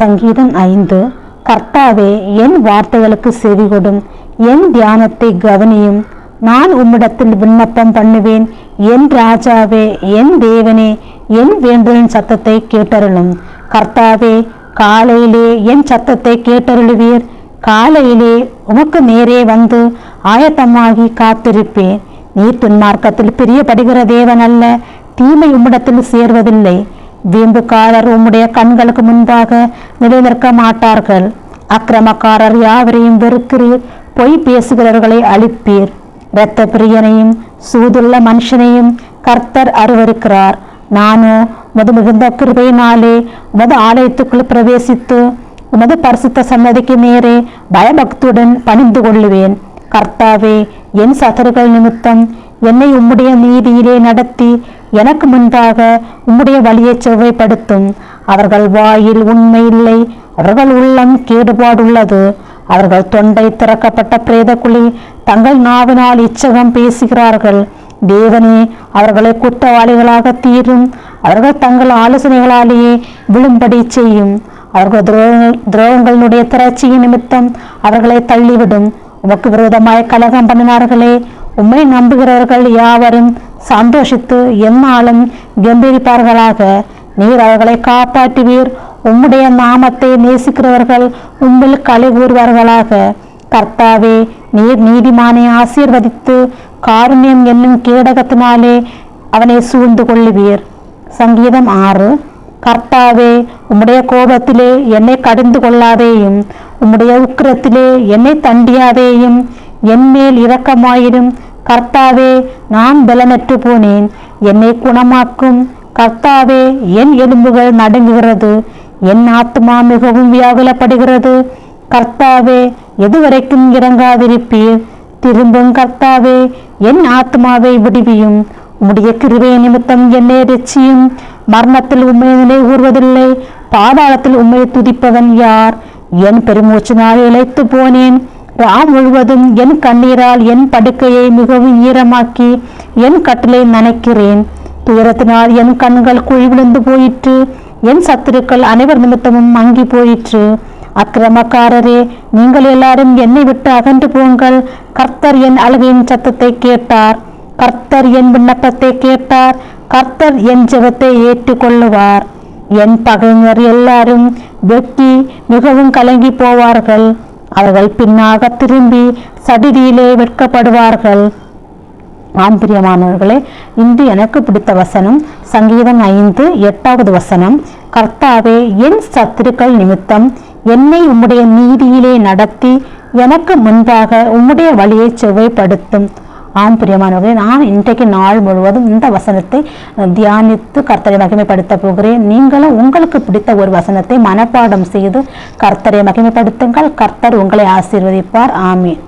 சங்கீதம் ஐந்து. கர்த்தாவே என் வார்த்தைகளுக்கு செவிகொடும் என் தியானத்தை கவனியும். நான் உம்மிடத்தில் விண்ணப்பம் பண்ணுவேன். என் ராஜாவே என் தேவனே என் வேண்டுதலின் சத்தத்தை கேட்டருளும். கர்த்தாவே காலையிலே என் சத்தத்தை கேட்டருளுவீர். காலையிலே உமக்கு நேரே வந்து ஆயத்தமாகி காத்திருப்பேன். நீர் துன்மார்க்கத்தில் பிரியப்படுகிற தேவன் அல்ல. தீமை உம்மிடத்தில் சேர்வதில்லை. வீம்புக்காரர் உம்முடைய கண்களுக்கு முன்பாக நிலைநிற்க மாட்டார்கள். அக்கிரமக்காரர் யாவரையும் வெறுக்கிறீர். பொய் பேசுகிறவர்களை அழிப்பீர். இரத்த பிரியனையும் சூதுள்ள மனுஷனையும் கர்த்தர் அருவருக்கிறார். நானோ உமது மிகுந்த கிருபையினாலே உமது ஆலயத்துக்குள் பிரவேசித்து உமது பரிசுத்த சன்னதிக்கு நேரே பயபக்தியுடன் பணிந்து கொள்ளுவேன். கர்த்தாவே என் சதறுகள் நிமித்தம் என்னை உம்முடைய நீதி நடத்தி எனக்கு முன்பாக உம்முடைய வழியை செவ்வைப்படுத்தும் அவர்கள் வாயில் உண்மை இல்லை அவர்கள் உள்ளம் கேடுபாடுள்ளது. அவர்கள் தொண்டை திறக்கப்பட்ட பிரேதக்குழி தங்கள் நாவினால் இச்சகம் பேசுகிறார்கள். தேவனே அவர்களை குற்றவாளிகளாக தீரும். அவர்கள் தங்கள் ஆலோசனைகளாலேயே விழும்படி செய்யும். அவர்கள் துரோகங்கள் துரோகங்களுடைய திரட்சியின் நிமித்தம் அவர்களை தள்ளிவிடும். உமக்கு விரோதமாய் கலகம் பண்ணினார்களே உம்மை நம்புகிறவர்கள் யாவரும் சந்தோஷித்து எந்நாளும் கம்பீரிப்பார்களாக நீர் அவர்களை காப்பாற்றுவீர். உம்முடைய நாமத்தை நேசிக்கிறவர்கள் உம்மில் களை கூறுவார்களாக கர்த்தாவே நீர் நீதிமானை ஆசீர்வதித்து காருண்யம் என்னும் கேடகத்தினாலே அவனை சூழ்ந்து கொள்ளுவீர். சங்கீதம் ஆறு. கர்த்தாவே உம்முடைய கோபத்திலே என்னை கடிந்து கொள்ளாதேயும் உம்முடைய உக்கிரத்திலே என்னை தண்டியாதேயும் என்மேல் இரக்கமாயிரும் கர்த்தாவே நான் பலனற்று போனேன். என்னை குணமாக்கும். கர்த்தாவே என் எலும்புகள் நடுங்குகிறது. என் ஆத்மா மிகவும் வியாகுலப்படுகிறது. கர்த்தாவே எதுவரைக்கும் இறங்காதிருப்பீர். திரும்பும் கர்த்தாவே என் ஆத்மாவை விடுவியும். உம்முடைய கிருபை நிமித்தம் என்னை ரட்சியும் மரணத்தில் உண்மை நிலை கூறுவதில்லை. பாதாளத்தில் உண்மை துதிப்பவன் யார்? என் பெருமூச்சினால் இழைத்து போனேன். ராம் முழுவதும் என் கண்ணீரால் என் படுக்கையை மிகவும் ஈரமாக்கி என் கட்டிலை நனைக்கிறேன். துயரத்தினால் என் கண்கள் குழி விழுந்து போயிற்று. என் சத்துருக்கள் அனைவர் நிமித்தமும் மங்கி போயிற்று. அக்கிரமக்காரரே நீங்கள் எல்லாரும் என்னை விட்டு அகன்று போங்கள். கர்த்தர் என் அழுகையின் சத்தத்தை கேட்டார். கர்த்தர் என் விண்ணப்பத்தை கேட்டார். கர்த்தர் என் ஜெபத்தை ஏற்றுக்கொள்ளுவார். என் பகைஞர் எல்லாரும் வெட்டி மிகவும் கலங்கி போவார்கள். அவர்கள் பின்னாக திரும்பி சடிதியிலே வெட்கப்படுவார்கள். ஆம் பிரியமானவர்களே இன்று எனக்கு பிடித்த வசனம் சங்கீதம் ஐந்து எட்டாவது வசனம். கர்த்தாவே என் சத்துருக்கள் நிமித்தம் என்னை உம்முடைய நீதியிலே நடத்தி எனக்கு முன்பாக உம்முடைய வழியை செவ்வைப்படுத்தும் ஆம் பிரியமானவர்களே நான் இன்றைக்கு நாள் முழுவதும் இந்த வசனத்தை தியானித்து கர்த்தரை மகிமைப்படுத்த போகிறேன். நீங்களும் உங்களுக்கு பிடித்த ஒரு வசனத்தை மனப்பாடம் செய்து கர்த்தரை மகிமைப்படுத்துங்கள். கர்த்தர் உங்களை ஆசீர்வதிப்பார். ஆமீன்.